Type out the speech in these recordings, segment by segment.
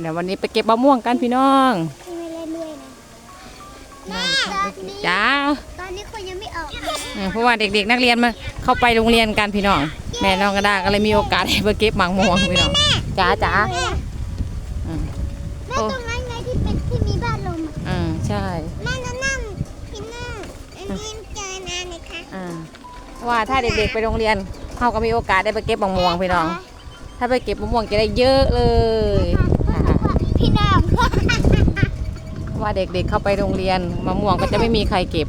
เดี๋ยววันนี้ไปเก็บมะม่วงกันพี่น้องไม่เล่นด้วยนะแม่ตอนนี้จ้าตอนนี้คนยังไม่ออกนะเออเพราะว่าเด็กๆ นักเรียนมาเข้าไปโรงเรียนกันพี่น้อง แม่น้องกระดาก็เลยมีโอกาสให้ไปเก็บมะม่วงพี่น้องจ้าจ้าแม่อืมแม่ตรงนั้นไงที่เป็นที่มีบ้านลมอะอืมใช่แม่นั่นนั่นพี่นั่นอันนี้เจอนานเลยค่ะอ่าเพราะว่าถ้าเด็กๆไปโรงเรียนเขาก็มีโอกาสได้ไปเก็บมะม่วงพี่น้อง ถ้าไปเก็บมะม่วงจะได้เยอะเลยค่ะ พี่น้อง เพราะ ว่าเด็กๆเข้าไปโรงเรียนมะม่วงก็จะไม่มีใครเก็บ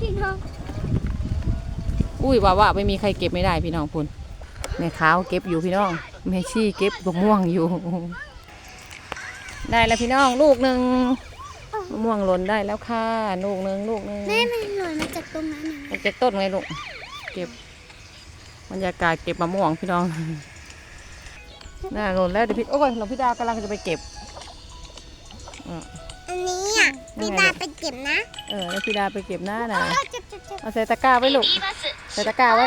พี่น้องอุ้ยว่าว่าไม่มีใครเก็บไม่ได้พี่น้องคุณแม่ขาวเก็บอยู่พี่น้องแม่ชี่เก็บมะม่วงอยู่ ได้แล้วพี่น้องลูกหนึ่งมะม่วงหล่นได้แล้วค่ะลูกหนึ่งลูกหนึ่งแม่มันหล่นมาจากตรงนั้นนะมันจะต้นไงลูกเก็บบรรยากาศเก็บมะม่วงพี่น้องน่าหล่นแล้วเดี๋ยวพี่โอ้ยหลวงพี่ดากำลังจะไปเก็บอะ อันนี้อะยังพี่ไงตาไปเก็บนะเออแล้วพี่ดาไปเก็บหน้านะเอ้ยเจ็บเจ็บเจ็บเอาใส่ตะกร้าไว้ลูกใส่ตะกร้าไว้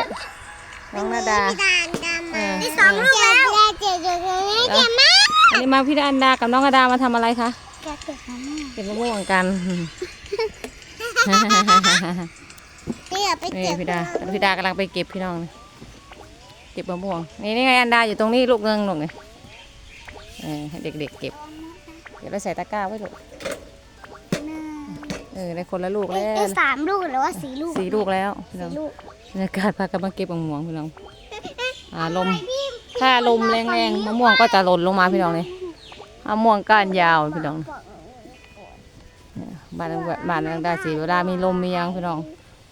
น้องนาดาพี่ดาดาเอมาอที่สองลูกแล้วเจ็บเจ็บเจ็บเจ็บมากอันนี้มาพี่ดาอันดากับน้องนาดามาทำอะไรคะจะเก็บมะม่วงเก็บมะม่วงกันพี่อยากไปนี่เก็บพี่ดาพี่ดากำลังไปเก็บพี่น้องนี่เก็บมะม่วงนี่นี่ไงอันดาอยู่ตรงนี้ลูกเงิงลูกไงเออให้เด็กๆเก็บเก็บแล้วใส่ตะกร้าไว้ลูก เออได้คนละลูกเอ้แล้ยวได้สามลูกหรือว่าสี่ลูกสี่ลูกแล้วพี่น้องสี่ลูกบรรยากาศพากันมาเก็บมะม่วงพี่น้องอ่าลม ถ้าลมแรงๆมะม่วงก็จะหล่นลงมาพี่น้องเลยมะม่วงก้านยาวพี่น้องเนี่ยบ้านบ้านนางได้สีเวลามีลมมีหยังพี่น้อง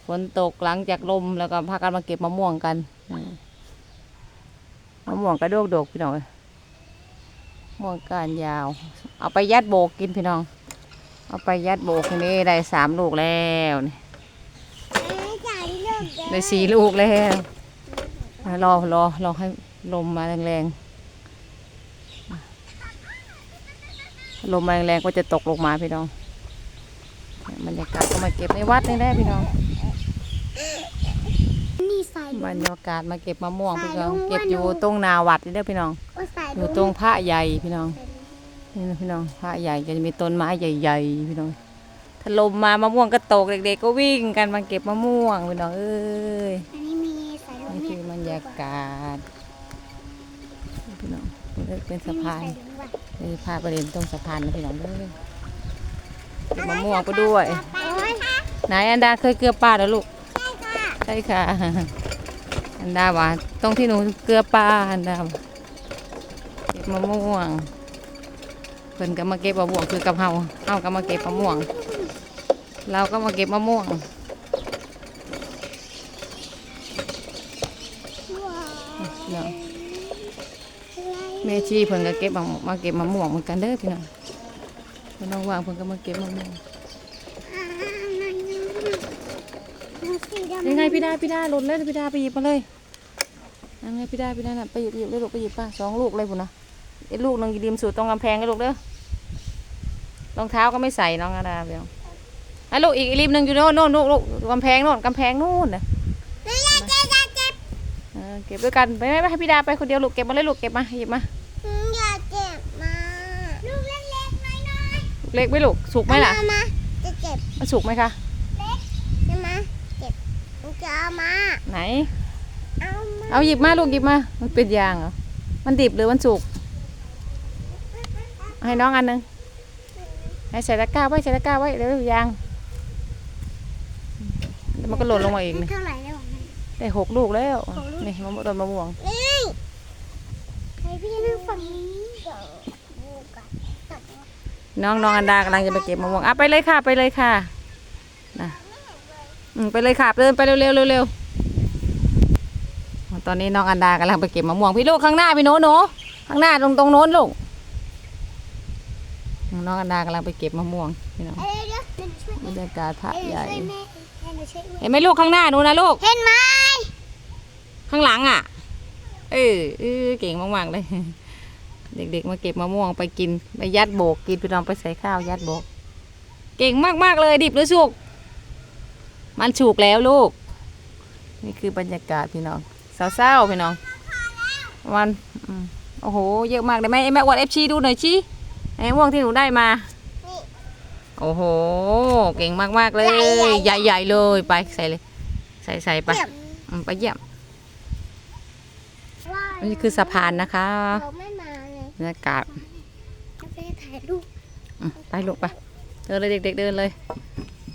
ฝนตกหลังจากลมแล้วก็พากันมาเก็บมะม่วงกันอืมมะม่วงกระโดกดกพี่น้องเอ้ยมะม่วงก้านยาว เอาไปยัดโบกกินพี่น้อง เอาไปยัดโบกทีนี้ได้สามลูกแล้วนี่จ่ายลูกเดียวได้สี่ลูกแล้วรอรอรอให้ลมมาแรงๆลมมาแรงๆก็จะตกลงมาพี่น้องบรรยากาศก็มาเก็บในวัดนี่แหละพี่น้องนี่ใส่บรรยากาศมาเก็บมะม่วงพี่น้อง เก็บอยู่ตรงนาวัดนี่เด้อพี่น้องโอ้ใส่อยู่ตรงพระใหญ่พี่น้อง นี่นะพี่น้องพระใหญ่จะมีต้นไม้ใหญ่ๆพี่น้องถ้าลมมามะม่วงก็ตกเด็กๆก็วิ่งกันมาเก็บมะม่วงพี่น้องเอ้ยอันนี้มีใส่ลูกนี่คือบรรยากาศพี่น้องเป็นสะพานนี่พาไปเดินตรงสะพานนะพี่น้องเด้อเก็บมะม่วงไปด้วยไหนอันดาเคยเกลือปลาเหรอลูกใช่ค่ะใช่ค่ะอันดาว่าตรงที่หนูเกลือปลาอันดาเก็บมะม่วง เพิ่นก็มาเก็บมะม่วงคือกับเฮาเฮาก็มาเก็บมะม่วง เราก็มาเก็บมะม่วงเนาะแม่ชีเพิ่นก็เก็บมามาเก็บมะม่วงเหมือนกันเด้อพี่น้องเพิ่น้องวางเพิ่นก็มาเก็บมะม่วงยังไงพี่ดาพี่ดาหล่นเลยพี่ดาไปหยิบมาเลยยังไงพี่ดาพี่ดาน่ะไปหยิบหยิบเลยลูกไปหยิบป่ะสองลูกเลยพุ่นนะ ลูกหนึงอยู่ริมสุดตรงกำแพงเลยลูกเด้อรองเท้าก็ไม่ใส่น้องอาดาเดียวไอ้ลูกอีกริมหนึงอยู่โน่นโน่นลูกลูกกำแพงโน่นกำแพงนู่นน่ะเฮ้ยเจ็บเจ็บเจ็บเออเก็บด้วยกันไปไหมไปให้พี่ดาไปคนเดียวลูกเก็บมาเลยลูกเก็บมาหยิบมาอืมอย่าเจ็บมาลูกเล็กๆน้อยลูกเล็กไหมลูกสุกๆไหมล่ะเอามาจะเจ็บมันสุกไหมคะใช่ไหมเจ็บมันจะเอามาไหนเอามาเอาหยิบมาลูกหยิบมามันเป็นยางเหรอมันดิบหรือมันสุก ให้น้องอันหนึงให้ใส่ตะกร้าไว้ใส่ตะกร้าไว้เดี๋ยวยางเดี๋ยวมันก็หล่นลงมาอีกนี่เท่าไหร่แล้วของมันได้หกลูกแล้วหกลูกนี่มะม่วงต้นมะม่วงนี่ใครพี่นั่งฝั่งนี้เดี๋ยวดูก่อนตัดออกน้องน้องอันดากำลังจะไปเก็บมะม่วงอะไปเลยค่ะไปเลยค่ะนะอืมไปเลยค่ะเดินไปเร็วเร็วเร็วเร็วตอนนี้น้องอันดากำลังไปเก็บมะม่วงพี่ลูกข้างหน้าพี่โน้โนข้างหน้าตรงตรงโน้นลูก น้องอันดากำลังไปเก็บมะม่วงพี่น้องบรรยากาศพระใหญ่ช่วยแม่แม่เห็นไหมลูกข้างหน้านู้นนะลูกเห็นไหมข้างหลังอะเออเออเก่งมากๆเลย เด็กๆมาเก็บมะม่วงไปกินไปยัดโบกกินพี่น้องไปใส่ข้าวยัดโบก เก่งมากๆเลยดิบหรือสุก มันสุกแล้วลูก นี่คือบรรยากาศพี่น้องเศร้าๆพี่น้องวันโอ้โห เยอะมากเลยแม่แม่อวดเอฟชีดูหน่อยชี ไอ้ม่วงที่หนูได้มา นี่ โอ้โห เก่งมากๆเลย ใหญ่ๆเลยไปใส่เลย ใส่ใส่ไปเยี่ยมอืมไปเยี่ยมว่าอันนี้คือสะพานนะคะเราไม่มาเลยบรรยากาศจะไปถ่ายรูปอืมไปลูกไปเดินเลยเด็กๆเดินเลย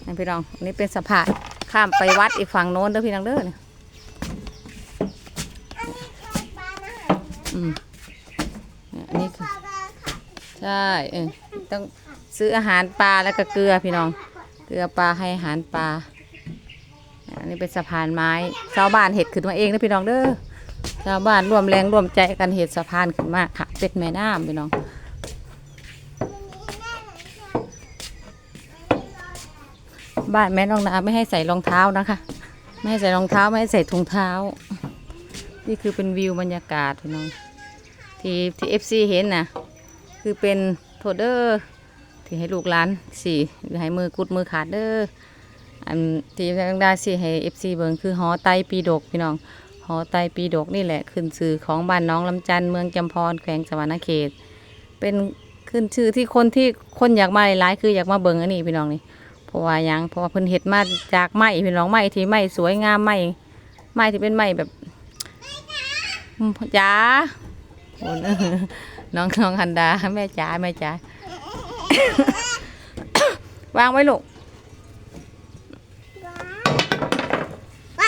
นี่พี่น้องอันนี้เป็นสะพานข้ามไปวัดอีกฝั่งโน้นเด้อพี่น้องเด้อเนี่ยอันนี้คือปลาอาหารอืมเนี่ยอันนี้คือ ปลาปลาค่ะ ใช่เออต้องซื้ออาหารปลาแล้วก็เกลือพี่น้อง เกลือปลาให้อาหารปลาอันนี้เป็นสะพานไม้ชาวบ้านเห็ดขึ้นมาเองนะพี่น้องเด้อชาวบ้านร่วมแรงร่วมใจกันเห็ดสะพานขึ้นมาค่ะเป็นแม่น้ำพี่น้องบ้านแม่น้องนาไม่ให้ใส่รองเท้านะคะ ไม่ให้ใส่รองเท้าไม่ให้ใส่ถุงเท้า นี่คือเป็นวิวบรรยากาศพี่น้อง ที่ที่เอฟซีเห็นนะ คือเป็นโทเดอร์ที่ให้ลูกหลานสี่ให้มือกุดมือขาดเด้ออันที่แม่น้องดาสี่ให้เอฟซีเบิงคือหอไตปีดกพี่น้องหอไตปีดกนี่แหละขึ้นชื่อของบ้านน้องลำจันเมืองจำพรแขวงสวรรณเขต เป็นขึ้นชื่อที่คนที่คนอยากมาหลายๆคืออยากมาเบิงอันนี้พี่น้องนี่เพราะว่ายังเพราะว่าเพิ่นเฮ็ดมาจากไม้พี่น้องไม้ที่ไม้สวยงามไม้ไม้ที่เป็นไม้แบบจ๋าโอ้น น้องน้องฮันดาแม่จ๋าแม่จ๋าวางไว้ลูกไป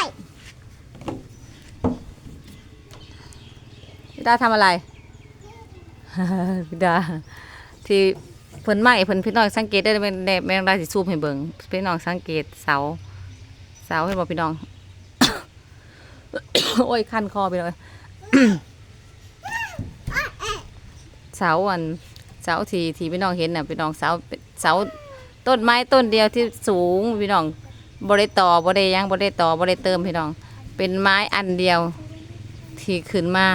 พี่ดาทำอะไรพี่ดาที่เพิ่นไม้เพิ่นพี่น้องสังเกตได้อเป็นแม่แม่นองดาสิซูมให้เบิ่งพี่น้องสังเกตเสา เสาให้บอกพี่น้อง โอ้ยคันคอไปเลย เสาอันเสาที่ที่พี่น้องเห็นน่ะพี่น้องเสาเสาต้นไม้ต้นเดียวที่สูงพี่น้องบริต่อบริยังบริต่อบริเติมพี่น้อง เป็นไม้อันเดียวที่ขึ้นมา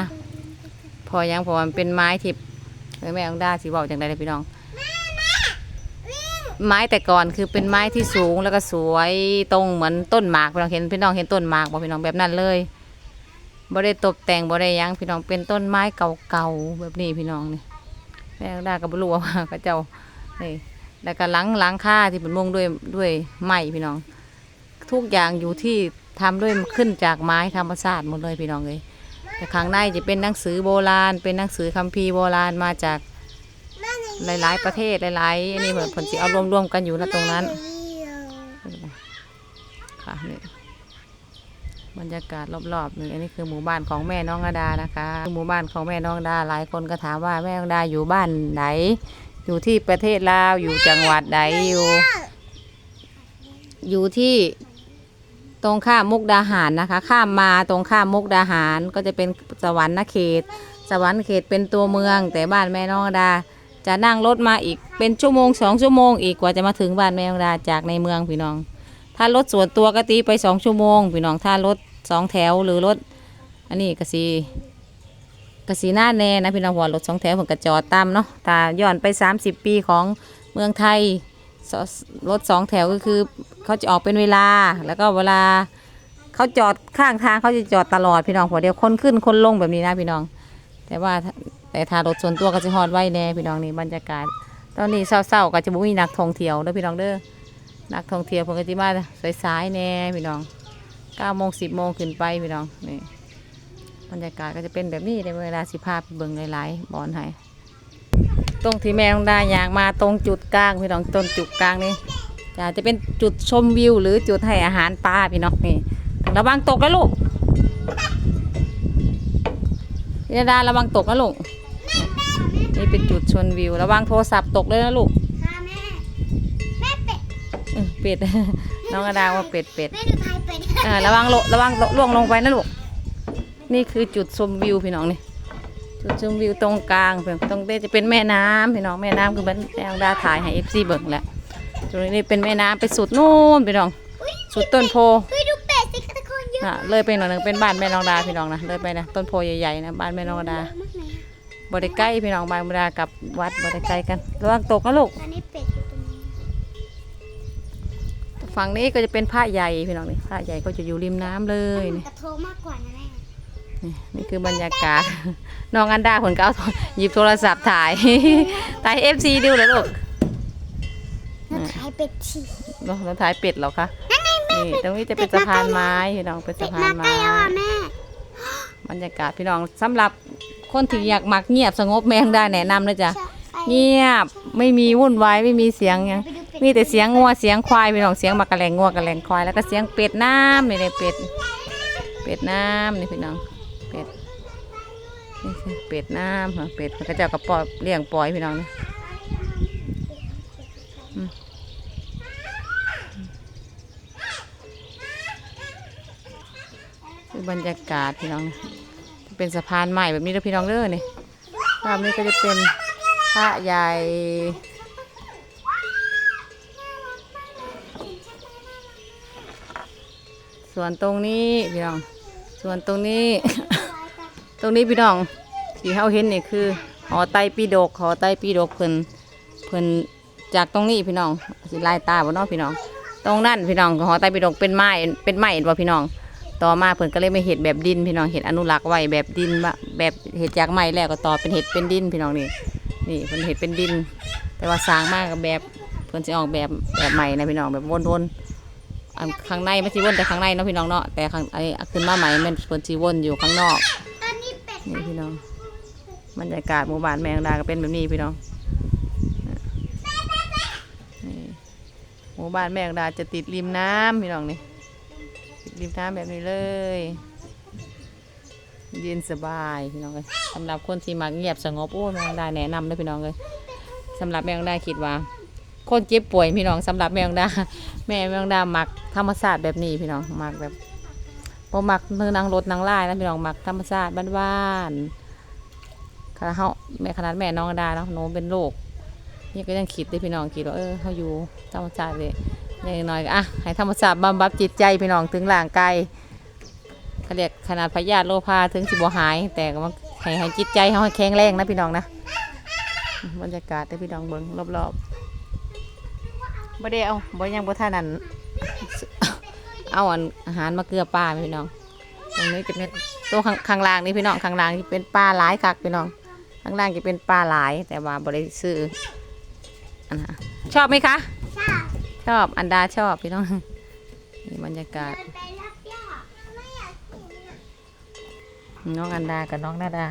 พอยังพอมันเป็นไม้ที่แม่องด้าสิบอกจังไดเลยพี่น้อง ไม้แต่ก่อนคือเป็นไม้ที่สูงแล้วก็สวยตรงเหมือนต้นหมากพี่น้องเห็นพี่น้องเห็นต้นหมากบอกพี่น้องแบบนั้นเลยบ่ได้ตกแต่งบ่ได้ยังพี่น้องเป็นต้นไม้เก่าๆแบบนี้พี่น้องนี่ แม่ได้ก็บ่รู้ว่าเขาเจ้านี่แล้วก็หลังหลังค่าที่เป็นมุงด้วยด้วยไม้พี่น้อง ทุกอย่างอยู่ที่ทำด้วยขึ้นจากไม้ธรรมชาติหมดเลยพี่น้องเลยแต่ข้างในจะเป็นหนังสือโบราณ เป็นหนังสือคัมภีร์โบราณมาจากแม่หนูหลาย ๆ ประเทศหลายๆอันนี้เหมือนผลสิเอารวมๆกันอยู่นะตรงนั้นค่ะนี่ บรรยากาศรอบๆนี่อันนี้คือหมู่บ้านของแม่น้องอดานะคะหมู่บ้านของแม่น้องดาหลายคนก็ถามว่าแม่น้องดาอยู่บ้านไหน อยู่ที่ประเทศลาวอยู่จังหวัดใดอยู่ อยู่ที่ตรงข้ามมุกดาหารนะคะ ข้ามมาตรงข้ามมุกดาหารก็จะเป็นสวรรค์เขต สวรรค์เขตเป็นตัวเมือง แต่บ้านแม่น้องดา จะนั่งรถมาอีกเป็นชั่วโมงสองชั่วโมงอีกกว่าจะมาถึงบ้านแม่น้องดาจากในเมืองพี่น้อง ถ้ารถส่วนตัวก็ตีไปสองชั่วโมงพี่น้องถ้ารถสองแถวหรือรถอันนี้ก็สีก็สีหน้าแน่นะพี่น้องเพอรถสองแถวผมก็จอดตามเนาะตาย้อนไป 30 ปีของเมืองไทยรถสองแถวก็คือเขาจะออกเป็นเวลา แล้วก็เวลาเขาจอดข้างทางเขาจะจอดตลอดพี่น้องพอเดียวคนขึ้นคนลงแบบนี้นะพี่น้อง แต่ว่าแต่ถ้ารถส่วนตัวก็จะฮอดไว้แน่พี่น้องนี่บรรยากาศ ตอนนี้เศร้าๆก็จะบ่มีนักท่องเที่ยวเด้อพี่น้องเด้อ นักท่องเที่ยวเพิ่นก็สิมาสายๆแน่พี่น้อง9โมง10โมงขึ้นไปพี่น้องนี่บรรยากาศก็จะเป็นแบบนี้ในเวลาสิพาไปเบิ่งหลายๆบอนให้ตรงที่แม่ต้องได้ยางมาตรงจุดกลางพี่น้องต้นจุดกลางนี่จะจะเป็นจุดชมวิว หรือจุดให้อาหารปลาพี่น้องนี่ระวังตกนะลูกพี่ดาระวังตกนะลูกนี่เป็นจุดชมวิว ระวังโทรศัพท์ตกเลยนะลูก เออเป็ด น้องกระดาว่าเป็ดเป็ดแม่ดูไทยเป็ดอ่าระวังโลระวังล่วงลงไปนะลูก นี่คือจุดชมวิวพี่น้องนี่ จุดชมวิวตรงกลางเพื่อนตรงนี้จะเป็นแม่น้ำพี่น้องแม่น้ำคือมันแม่ดาถ่ายให้เอฟซีเบิ่งแหละตรงนี้เป็นแม่น้ำไปสุดนู่นพี่น้อง สุดต้นโพเฮ้ยดูเป็ดสิคะทุกคนเยอะอะเลยไปหน่อยหนึงเป็นบ้านแม่น้องดาพี่น้องนะเลยไปนะต้นโพใหญ่ๆนะบ้านแม่น้องดา มากเลยบริใกล้พี่น้องบ้านแม่น้องดากับวัดบริใกล้กันระวังตกนะลูกอันนี้เป็ดอยู่ตรงนี้ ฝั่งนี้ก็จะเป็นพระใหญ่พี่น้องนี่พระใหญ่ก็จะอยู่ริมน้ำเลยนี่กระโทมากกว่านะแม่นี่นี่คือบรรยากาศน้องอันดาผลก็เอาหยิบโทรศัพท์ถ่ายถ่ายเอฟซีดูเลยลูกแล้วขายเป็ดชีเนาะแล้วถ่ายเป็ดเหรอคะนี่ตรงนี้จะเป็นสะพานไม้พี่น้องเป็นเป็สะดพามานใกล้ไม้แล้วอะแม่บรรยากาศพี่น้องสำหรับคนที่อยากมักเงียบสงบแมงได้แนะนำเลยจ้ะ เงียบไม่มีวุ่นวายไม่มีเสียงหยังมีแต่เสียงงัวเสียงควายพี่น้องเสียงมากระแลงงัวกระแลงควายแล้วก็เสียงเป็ดน้ำนี่เลยเป็ดเป็ดน้ำนี่พี่น้องเป็ดนี่คือเป็ดน้ำเหรอเป็ดมันก็จะเอากระปอยเลี้ยงปล่อยพี่น้องนะอืมคือบรรยากาศพี่น้องเป็นสะพานใหม่แบบนี้เด้อพี่น้องเด้อนี่ภาพนี้ก็จะเป็น พระใหญ่ส่วนตรงนี้พี่น้อง ส่วนตรงนี้ ตรงนี้พี่น้องที่เขาเห็นนี่คือหอไตปีดกหอไตปีดกเพิ่นเพิ่นจากตรงนี้พี่น้องสิลายตาบ่เนาะพี่น้อง ตรงนั้นพี่น้องหอไตปีดกเป็นไม้เป็นไม้บ่พี่น้อง ต่อมาเพิ่นก็เลยไม่เห็ดแบบดินพี่น้องเห็ดอนุรักษ์ไว้แบบดินแบบเห็ดจากไม้แล้วก็ต่อเป็นเห็ดเป็นดินพี่น้องนี่ นี่เพิ่นเห็ดเป็นดิน แต่ว่าสร้างมากกับแบบเพิ่นสิออกแบบแบบใหม่นะพี่น้องแบบวนๆอันข้างในไม่สิวนแต่ข้างในเนาะพี่น้องเนาะแต่ข้างไอ้ขึ้นมาใหม่มันเพิ่นสิวนอยู่ข้างนอกตอนนี้เป็ดนี่พี่น้องบรรยากาศหมู่บ้านแมงดาก็เป็นแบบนี้พี่น้องนี่หมู่บ้านแมงดาจะติดริมน้ำพี่น้องนี่ติดริมน้ำแบบนี้เลย เย็นสบายพี่น้องเลยสำหรับคนที่มักเงียบสงบโอ้แมงดาแนะนำเลยพี่น้องเลยสำหรับแมงดาคิดว่า คนเจ็บป่วยพี่น้องสำหรับแมงดาแม่แมงดามักธรรมชาติแบบนี้พี่น้องมักแบบพอมักเนื้อนางรถนางไลายนะพี่น้องมักธรรมชาติบ้านๆขนาดเฮาแม่ขนาดแม่น้องดาเนาะหนูเป็นโรคนี่ก็ยังคิดเลยพี่น้องคิดว่าเออเขาอยู่ธรรมชาติเลยอย่างน้อยก็อะให้ธรรมชาติบำบัดจิตใจพี่น้องถึงร่างกาย เขาเรียกขนาดพยาธิโลพาถึงสิบหาย แต่ก็มันให้ให้จิตใจเขาให้แข็งแรงนะพี่น้องนะบรรยากาศได้อพี่น้องเบิ้งรอบๆบ่ได้เอาบ่ยังบ่ท่านั้นเอาอันอาหารมาเกลือปลาพี่น้อง ตรงนี้จะเป็นตัวข้างข้างล่างนี่พี่น้องข้างล่างที่เป็นปลาหลายคักพี่น้อง ข้างล่างจะเป็นปลาหลาย แต่ว่าบริซื้ออันนะชอบไหมคะชาชอบอันดาชอบพี่น้องนี่บรรยากาศ เดินไปรับย่าไม่อยากกินอะ น้องอันดากับน้องนาดา